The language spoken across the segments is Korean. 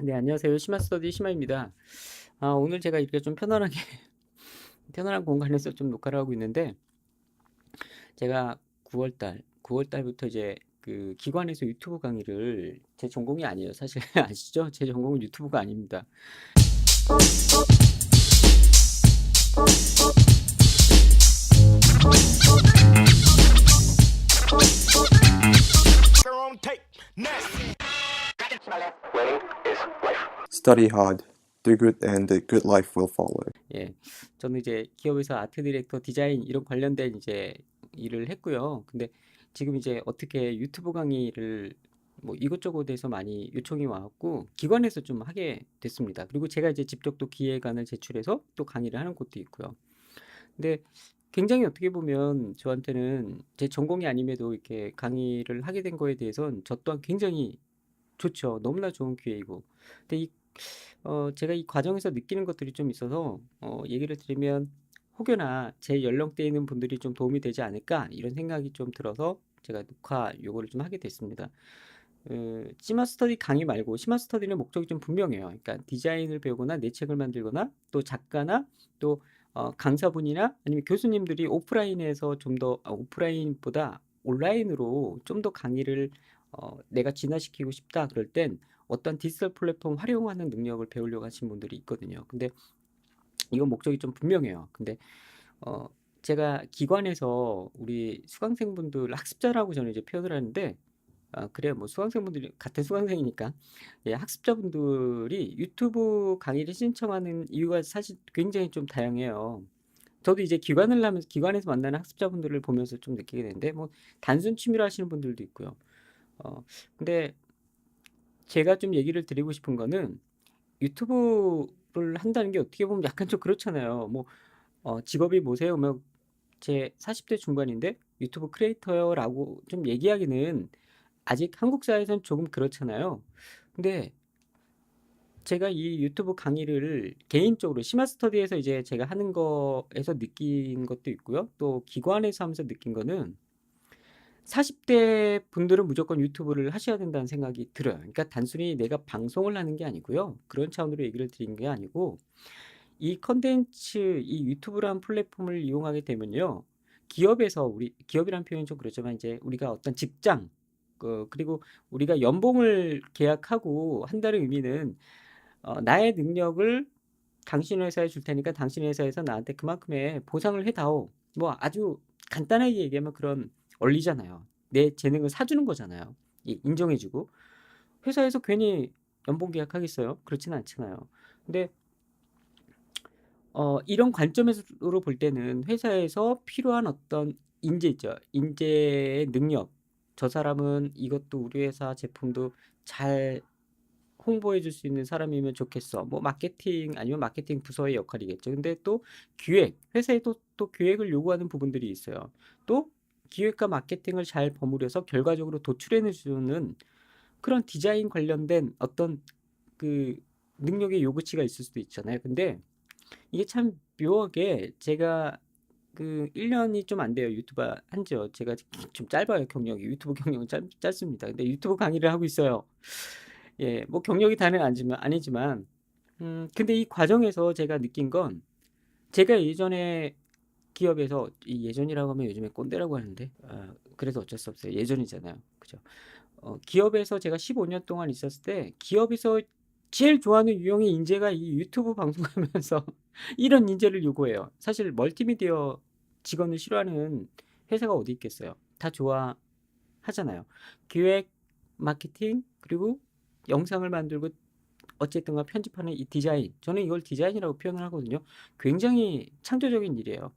네, 안녕하세요. 심화 스터디 심화입니다. 아, 오늘 제가 이렇게 좀 편안하게, 편안한 공간에서 좀 녹화를 하고 있는데, 제가 9월달, 9월달부터 이제 그 기관에서 유튜브 강의를 제 전공이 아니에요. 사실 아시죠? 제 전공은 유튜브가 아닙니다. Study hard, do good, and a good life will follow. 예, 저는 이제 기업에서 아트 디렉터, 디자인 이런 관련된 이제 일을 했고요. 근데 지금 이제 어떻게 유튜브 강의를 뭐 이것저것에서 많이 요청이 와갖고 기관에서 좀 하게 됐습니다. 그리고 제가 이제 직접 또 기획안을 제출해서 또 강의를 하는 곳도 있고요. 근데 굉장히 어떻게 보면 저한테는 제 전공이 아님에도 이렇게 강의를 하게 된 거에 대해서는 저 또한 굉장히 좋죠. 너무나 좋은 기회이고. 근데 이, 어, 제가 이 과정에서 느끼는 것들이 좀 있어서, 어, 얘기를 드리면 혹여나 제 연령대에 있는 분들이 좀 도움이 되지 않을까 이런 생각이 좀 들어서 제가 녹화 요거를 좀 하게 됐습니다. 어, 시마 스터디 강의 말고 시마 스터디는 목적이 좀 분명해요. 그러니까 디자인을 배우거나 내 책을 만들거나 또 작가나 또 어, 강사분이나 아니면 교수님들이 오프라인에서 좀 더 오프라인보다 온라인으로 좀 더 강의를 어, 내가 진화시키고 싶다 그럴 땐 어떤 디지털 플랫폼 활용하는 능력을 배우려고 하신 분들이 있거든요. 근데 이건 목적이 좀 분명해요. 근데 어, 제가 기관에서 우리 수강생분들 학습자라고 저는 이제 표현을 하는데 아, 그래요. 뭐 수강생분들이 같은 수강생이니까 예, 학습자분들이 유튜브 강의를 신청하는 이유가 사실 굉장히 좀 다양해요. 저도 이제 기관을 하면서 기관에서 만나는 학습자분들을 보면서 좀 느끼게 되는데 뭐 단순 취미로 하시는 분들도 있고요. 어, 근데 제가 좀 얘기를 드리고 싶은 거는 유튜브를 한다는 게 어떻게 보면 약간 좀 그렇잖아요. 뭐 어, 직업이 뭐세요? 뭐 제 40대 중반인데 유튜브 크리에이터요라고 좀 얘기하기는 아직 한국 사회에서는 조금 그렇잖아요. 근데 제가 이 유튜브 강의를 개인적으로 심화 스터디에서 이제 제가 하는 거에서 느낀 것도 있고요. 또 기관에서 하면서 느낀 거는 40대 분들은 무조건 유튜브를 하셔야 된다는 생각이 들어요. 그러니까 단순히 내가 방송을 하는 게 아니고요. 그런 차원으로 얘기를 드린 게 아니고 이 컨텐츠, 이 유튜브라는 플랫폼을 이용하게 되면요. 기업에서 우리 기업이란 표현이 좀 그렇지만 이제 우리가 어떤 직장 그 그리고 우리가 연봉을 계약하고 한다는 의미는 어, 나의 능력을 당신 회사에 줄 테니까 당신 회사에서 나한테 그만큼의 보상을 해다오. 뭐 아주 간단하게 얘기하면 그런 원리잖아요. 내 재능을 사주는 거잖아요. 이- 인정해주고 회사에서 괜히 연봉 계약하겠어요? 그렇지는 않잖아요. 근데 어, 이런 관점에서 볼 때는 회사에서 필요한 어떤 인재 있죠. 인재의 능력. 저 사람은 이것도 우리 회사 제품도 잘 홍보해 줄 수 있는 사람이면 좋겠어. 뭐 마케팅 아니면 마케팅 부서의 역할이겠죠. 근데 또 기획, 회사에도 또 기획을 요구하는 부분들이 있어요. 또 기획과 마케팅을 잘 버무려서 결과적으로 도출해 주는 그런 디자인 관련된 어떤 그 능력의 요구치가 있을 수도 있잖아요. 근데 이게 참 묘하게 제가 그 1년이 좀 안 돼요. 유튜브 한지요. 제가 좀 짧아요. 경력이. 유튜브 경력은 짧, 짧습니다. 근데 유튜브 강의를 하고 있어요. 예, 뭐 경력이 다는 아니지만, 아니지만, 음, 근데 이 과정에서 제가 느낀 건 제가 예전에 기업에서 이 예전이라고 하면 요즘에 꼰대라고 하는데, 아, 그래도 어쩔 수 없어요. 예전이잖아요. 그죠? 어, 기업에서 제가 15년 동안 있었을 때 기업에서 제일 좋아하는 유형의 인재가 이 유튜브 방송하면서 이런 인재를 요구해요. 사실 멀티미디어 직원을 싫어하는 회사가 어디 있겠어요? 다 좋아하잖아요. 기획, 마케팅, 그리고 영상을 만들고 어쨌든 간 편집하는 이 디자인. 저는 이걸 디자인이라고 표현을 하거든요. 굉장히 창조적인 일이에요.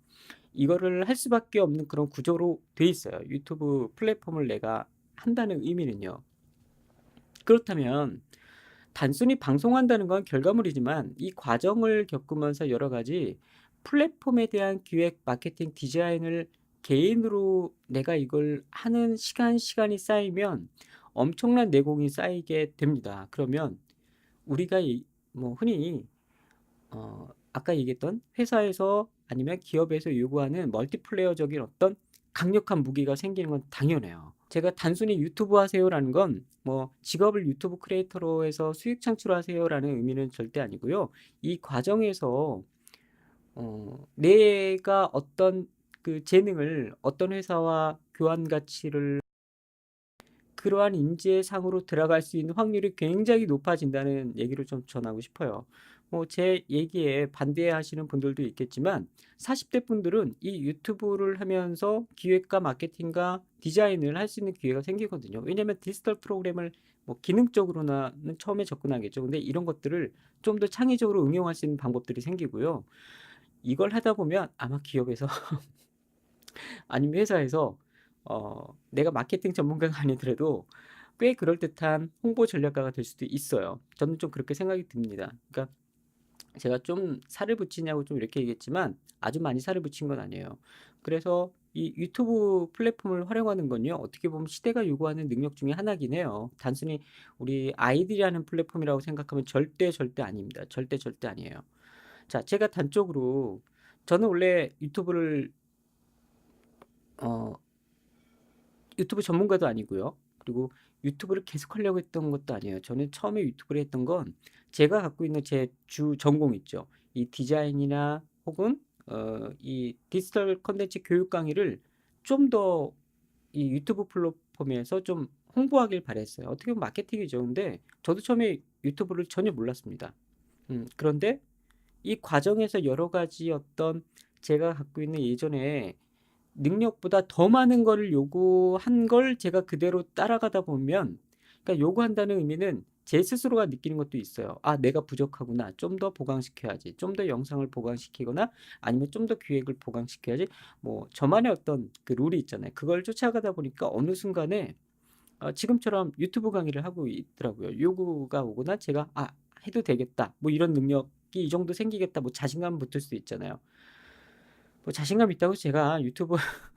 이거를 할 수밖에 없는 그런 구조로 돼 있어요. 유튜브 플랫폼을 내가 한다는 의미는요. 그렇다면 단순히 방송한다는 건 결과물이지만 이 과정을 겪으면서 여러 가지 플랫폼에 대한 기획, 마케팅, 디자인을 개인으로 내가 이걸 하는 시간, 시간이 쌓이면 엄청난 내공이 쌓이게 됩니다. 그러면 우리가 이- 뭐 흔히 어, 아까 얘기했던 회사에서 아니면 기업에서 요구하는 멀티플레이어적인 어떤 강력한 무기가 생기는 건 당연해요. 제가 단순히 유튜브 하세요라는 건 뭐 직업을 유튜브 크리에이터로 해서 수익 창출하세요라는 의미는 절대 아니고요. 이 과정에서 어, 내가 어떤 그 재능을 어떤 회사와 교환 가치를 그러한 인재상으로 들어갈 수 있는 확률이 굉장히 높아진다는 얘기를 좀 전하고 싶어요. 뭐 제 얘기에 반대하시는 분들도 있겠지만 40대 분들은 이 유튜브를 하면서 기획과 마케팅과 디자인을 할 수 있는 기회가 생기거든요. 왜냐면 디지털 프로그램을 뭐 기능적으로나는 처음에 접근하겠죠. 근데 이런 것들을 좀 더 창의적으로 응용할 수 있는 방법들이 생기고요. 이걸 하다 보면 아마 기업에서 아니면 회사에서 어, 내가 마케팅 전문가가 아니더라도 꽤 그럴듯한 홍보 전략가가 될 수도 있어요. 저는 좀 그렇게 생각이 듭니다. 그러니까 제가 좀 살을 붙이냐고 좀 이렇게 얘기했지만 아주 많이 살을 붙인 건 아니에요. 그래서 이 유튜브 플랫폼을 활용하는 건요, 어떻게 보면 시대가 요구하는 능력 중에 하나긴 해요. 단순히 우리 아이들이라는 플랫폼이라고 생각하면 절대 절대 아닙니다. 절대 절대 아니에요. 자, 제가 단적으로 저는 원래 유튜브를 어, 유튜브 전문가도 아니고요. 그리고 유튜브를 계속 하려고 했던 것도 아니에요. 저는 처음에 유튜브를 했던 건 제가 갖고 있는 제 주 전공 있죠. 이 디자인이나 혹은 어, 이 디지털 컨텐츠 교육 강의를 좀 더 이 유튜브 플랫폼에서 좀 홍보하길 바랬어요. 어떻게 보면 마케팅이죠. 근데 저도 처음에 유튜브를 전혀 몰랐습니다. 음, 그런데 이 과정에서 여러 가지 어떤 제가 갖고 있는 예전에 능력보다 더 많은 거를 요구한 걸 제가 그대로 따라가다 보면 그러니까 요구한다는 의미는 제 스스로가 느끼는 것도 있어요. 아, 내가 부족하구나. 좀 더 보강시켜야지. 좀 더 영상을 보강시키거나 아니면 좀 더 기획을 보강시켜야지. 뭐 저만의 어떤 그 룰이 있잖아요. 그걸 쫓아가다 보니까 어느 순간에 어, 지금처럼 유튜브 강의를 하고 있더라고요. 요구가 오거나 제가 아, 해도 되겠다. 뭐 이런 능력이 이 정도 생기겠다. 뭐 자신감 붙을 수 있잖아요. 뭐 자신감 있다고 제가 유튜브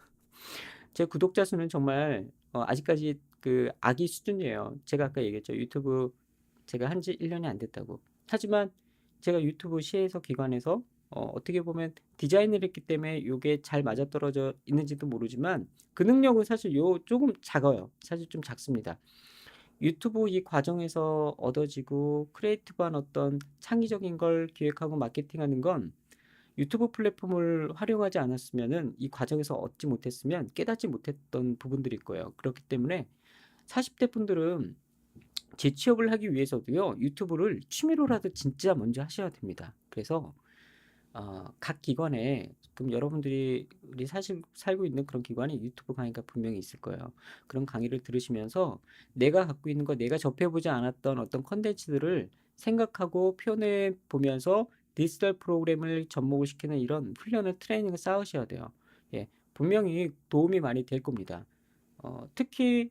제 구독자 수는 정말 어, 아직까지 그 아기 수준이에요. 제가 아까 얘기했죠. 유튜브 제가 한 지 1년이 안 됐다고. 하지만 제가 유튜브 시에서 기관에서 어, 어떻게 보면 디자인을 했기 때문에 이게 잘 맞아떨어져 있는지도 모르지만 그 능력은 사실 요 조금 작아요. 사실 좀 작습니다. 유튜브 이 과정에서 얻어지고 크리에이티브한 어떤 창의적인 걸 기획하고 마케팅하는 건 유튜브 플랫폼을 활용하지 않았으면은 이 과정에서 얻지 못했으면 깨닫지 못했던 부분들일 거예요. 그렇기 때문에 40대 분들은 재취업을 하기 위해서도요, 유튜브를 취미로라도 진짜 먼저 하셔야 됩니다. 그래서 어, 각 기관에 그럼 여러분들이 우리 사실 살고 있는 그런 기관에 유튜브 강의가 분명히 있을 거예요. 그런 강의를 들으시면서 내가 갖고 있는 거, 내가 접해보지 않았던 어떤 컨텐츠들을 생각하고 표현해 보면서 디지털 프로그램을 접목을 시키는 이런 훈련을 트레이닝을 쌓으셔야 돼요. 예, 분명히 도움이 많이 될 겁니다. 어, 특히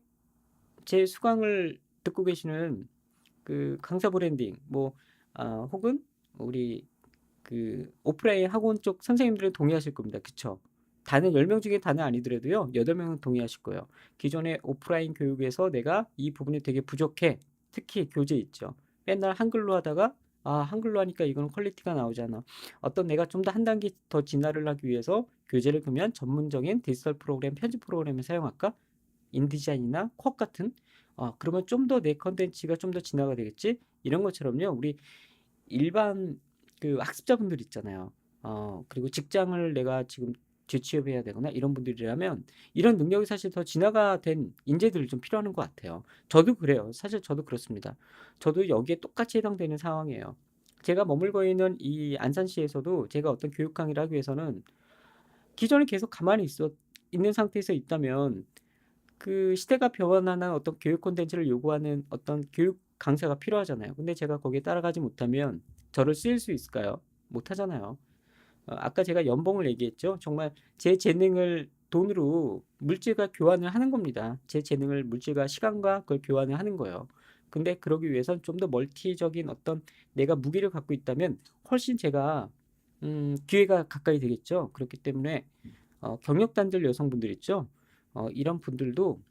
제 수강을 듣고 계시는 그 강사 브랜딩 뭐 아, 혹은 우리 그 오프라인 학원 쪽 선생님들은 동의하실 겁니다. 그쵸? 다는 10명 중에 다는 아니더라도요. 8명은 동의하실 거예요. 기존의 오프라인 교육에서 내가 이 부분이 되게 부족해. 특히 교재 있죠. 맨날 한글로 하다가 아, 한글로 하니까 이거는 퀄리티가 나오잖아. 어떤 내가 좀 더 한 단계 더 진화를 하기 위해서 교재를 그러면 전문적인 디지털 프로그램, 편집 프로그램을 사용할까? 인디자인이나 쿼 같은 아, 그러면 좀 더 내 컨텐츠가 좀 더 진화가 되겠지? 이런 것처럼요. 우리 일반 그 학습자분들 있잖아요. 어, 그리고 직장을 내가 지금 재취업해야 되거나 이런 분들이라면 이런 능력이 사실 더 진화가 된 인재들이 좀 필요한 것 같아요. 저도 그래요. 사실 저도 그렇습니다. 저도 여기에 똑같이 해당되는 상황이에요. 제가 머물고 있는 이 안산시에서도 제가 어떤 교육 강의를 하기 위해서는 기존에 계속 가만히 있어 있는 상태에서 있다면 그 시대가 변화하는 어떤 교육 콘텐츠를 요구하는 어떤 교육 강사가 필요하잖아요. 근데 제가 거기에 따라가지 못하면 저를 쓰일 수 있을까요? 못하잖아요. 어, 아까 제가 연봉을 얘기했죠. 정말 제 재능을 돈으로 물질과 교환을 하는 겁니다. 제 재능을 물질과 시간과 그걸 교환을 하는 거예요. 근데 그러기 위해선 좀 더 멀티적인 어떤 내가 무기를 갖고 있다면 훨씬 제가 음, 기회가 가까이 되겠죠. 그렇기 때문에 어, 경력단들 여성분들 있죠. 어, 이런 분들도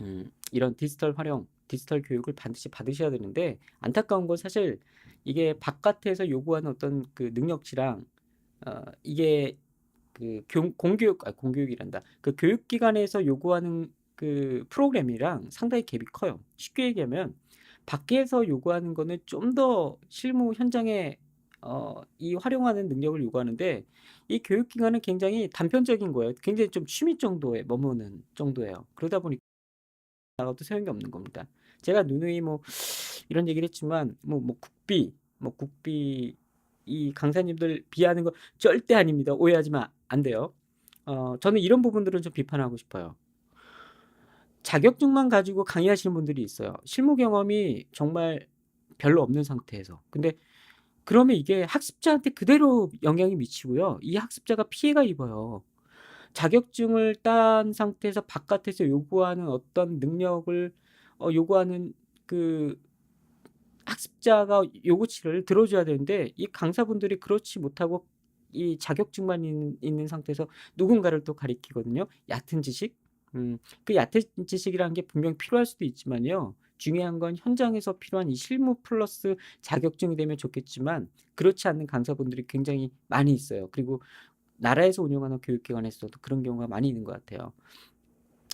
음, 이런 디지털 활용, 디지털 교육을 반드시 받으셔야 되는데 안타까운 건 사실 이게 바깥에서 요구하는 어떤 그 능력치랑 어, 이게 그 교, 공교육, 아, 공교육이란다. 그 교육기관에서 요구하는 그 프로그램이랑 상당히 갭이 커요. 쉽게 얘기하면 밖에서 요구하는 거는 좀 더 실무 현장에 어, 이 활용하는 능력을 요구하는데 이 교육기관은 굉장히 단편적인 거예요. 굉장히 좀 취미 정도에 머무는 정도예요. 그러다 보니까 나가도 소용이 없는 겁니다. 제가 누누이 뭐 이런 얘기를 했지만 뭐, 뭐 국비, 뭐 국비 이 강사님들 비하는 거 절대 아닙니다. 오해하지만 안 돼요. 어, 저는 이런 부분들은 좀 비판하고 싶어요. 자격증만 가지고 강의하시는 분들이 있어요. 실무 경험이 정말 별로 없는 상태에서. 근데 그러면 이게 학습자한테 그대로 영향이 미치고요. 이 학습자가 피해가 입어요. 자격증을 딴 상태에서 바깥에서 요구하는 어떤 능력을 어, 요구하는 그 학습자가 요구치를 들어줘야 되는데 이 강사분들이 그렇지 못하고 이 자격증만 있는, 있는 상태에서 누군가를 또 가리키거든요. 얕은 지식. 음, 그 얕은 지식이라는 게 분명 필요할 수도 있지만요. 중요한 건 현장에서 필요한 이 실무 플러스 자격증이 되면 좋겠지만 그렇지 않는 강사분들이 굉장히 많이 있어요. 그리고 나라에서 운영하는 교육기관에서도 그런 경우가 많이 있는 것 같아요.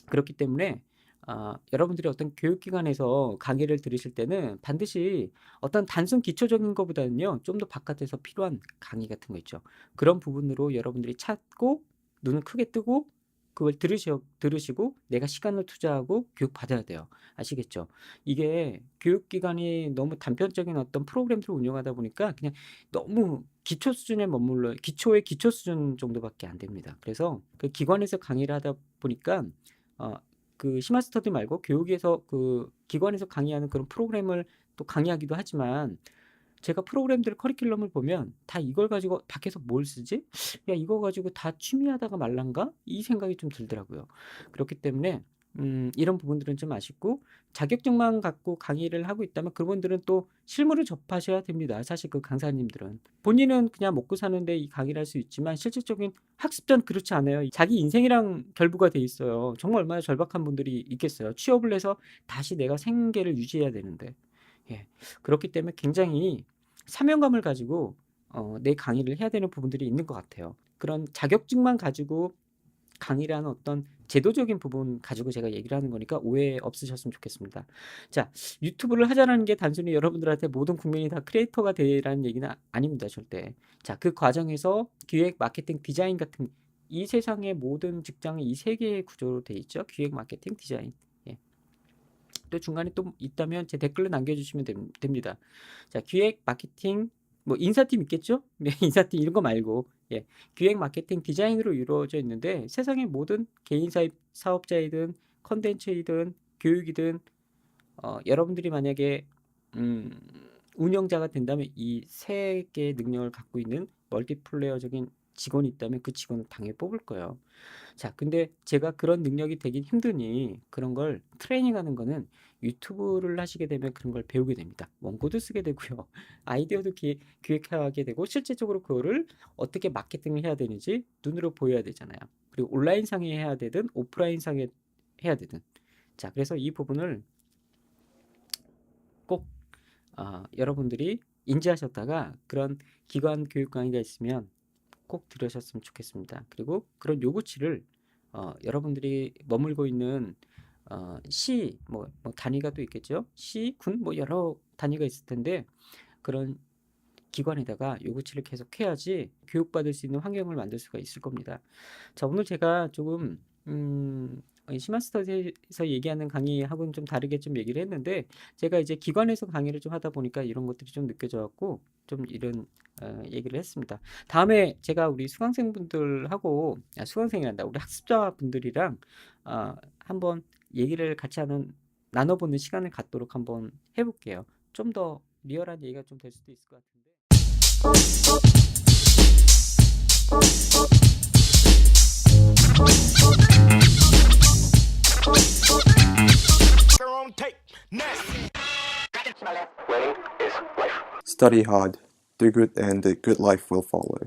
그렇기 때문에 아, 여러분들이 어떤 교육기관에서 강의를 들으실 때는 반드시 어떤 단순 기초적인 것보다는요, 좀 더 바깥에서 필요한 강의 같은 거 있죠. 그런 부분으로 여러분들이 찾고 눈을 크게 뜨고 그걸 들으시, 들으시고 내가 시간을 투자하고 교육 받아야 돼요. 아시겠죠? 이게 교육기관이 너무 단편적인 어떤 프로그램들을 운영하다 보니까 그냥 너무 기초 수준에 머물러 기초의 기초 수준 정도밖에 안 됩니다. 그래서 그 기관에서 강의를 하다 보니까 어, 그 시마스터디 말고 교육에서 그 기관에서 강의하는 그런 프로그램을 또 강의하기도 하지만 제가 프로그램들 커리큘럼을 보면 다 이걸 가지고 밖에서 뭘 쓰지? 야 이거 가지고 다 취미하다가 말란가? 이 생각이 좀 들더라고요. 그렇기 때문에 음, 이런 부분들은 좀 아쉽고 자격증만 갖고 강의를 하고 있다면 그분들은 또 실무를 접하셔야 됩니다. 사실 그 강사님들은 본인은 그냥 먹고 사는데 이 강의를 할 수 있지만 실질적인 학습자는 그렇지 않아요. 자기 인생이랑 결부가 돼 있어요. 정말 얼마나 절박한 분들이 있겠어요. 취업을 해서 다시 내가 생계를 유지해야 되는데 예. 그렇기 때문에 굉장히 사명감을 가지고 어, 내 강의를 해야 되는 부분들이 있는 것 같아요. 그런 자격증만 가지고 강의를 하는 어떤 제도적인 부분 가지고 제가 얘기를 하는 거니까 오해 없으셨으면 좋겠습니다. 자, 유튜브를 하자는 게 단순히 여러분들한테 모든 국민이 다 크리에이터가 되라는 얘기는 아닙니다, 절대. 자, 그 과정에서 기획, 마케팅, 디자인 같은 이 세상의 모든 직장이 이 세 개의 구조로 돼 있죠. 기획, 마케팅, 디자인. 예. 또 중간에 또 있다면 제 댓글로 남겨주시면 됨- 됩니다. 자, 기획, 마케팅, 뭐 인사팀 있겠죠? 네, 인사팀 이런 거 말고 예, 기획, 마케팅, 디자인으로 이루어져 있는데 세상의 모든 개인 사업, 사업자이든 컨텐츠이든 교육이든 어, 여러분들이 만약에 음, 운영자가 된다면 이 세 개의 능력을 갖고 있는 멀티플레이어적인 직원이 있다면 그 직원을 당연히 뽑을 거예요. 자, 근데 제가 그런 능력이 되긴 힘드니 그런 걸 트레이닝하는 거는 유튜브를 하시게 되면 그런 걸 배우게 됩니다. 원고도 쓰게 되고요. 아이디어도 기, 기획하게 되고 실제적으로 그거를 어떻게 마케팅을 해야 되는지 눈으로 보여야 되잖아요. 그리고 온라인 상에 해야 되든 오프라인 상에 해야 되든. 자, 그래서 이 부분을 꼭 어, 여러분들이 인지하셨다가 그런 기관 교육 강의가 있으면 꼭 들으셨으면 좋겠습니다. 그리고 그런 요구치를 어, 여러분들이 머물고 있는 어, 시, 뭐, 뭐 단위가 또 있겠죠. 시, 군, 뭐 여러 단위가 있을 텐데 그런 기관에다가 요구치를 계속 해야지 교육받을 수 있는 환경을 만들 수가 있을 겁니다. 자, 오늘 제가 조금 음, 이 시마스터디에서 얘기하는 강의하고는 좀 다르게 좀 얘기를 했는데 제가 이제 기관에서 강의를 좀 하다 보니까 이런 것들이 좀 느껴져 갖고 좀 이런 어, 얘기를 했습니다. 다음에 제가 우리 수강생분들하고 아, 수강생이란다 우리 학습자 분들이랑 어, 한번 얘기를 같이 하는 나눠보는 시간을 갖도록 한번 해볼게요. 좀 더 리얼한 얘기가 좀 될 수도 있을 것 같은데. Study do good, and the good life will follow.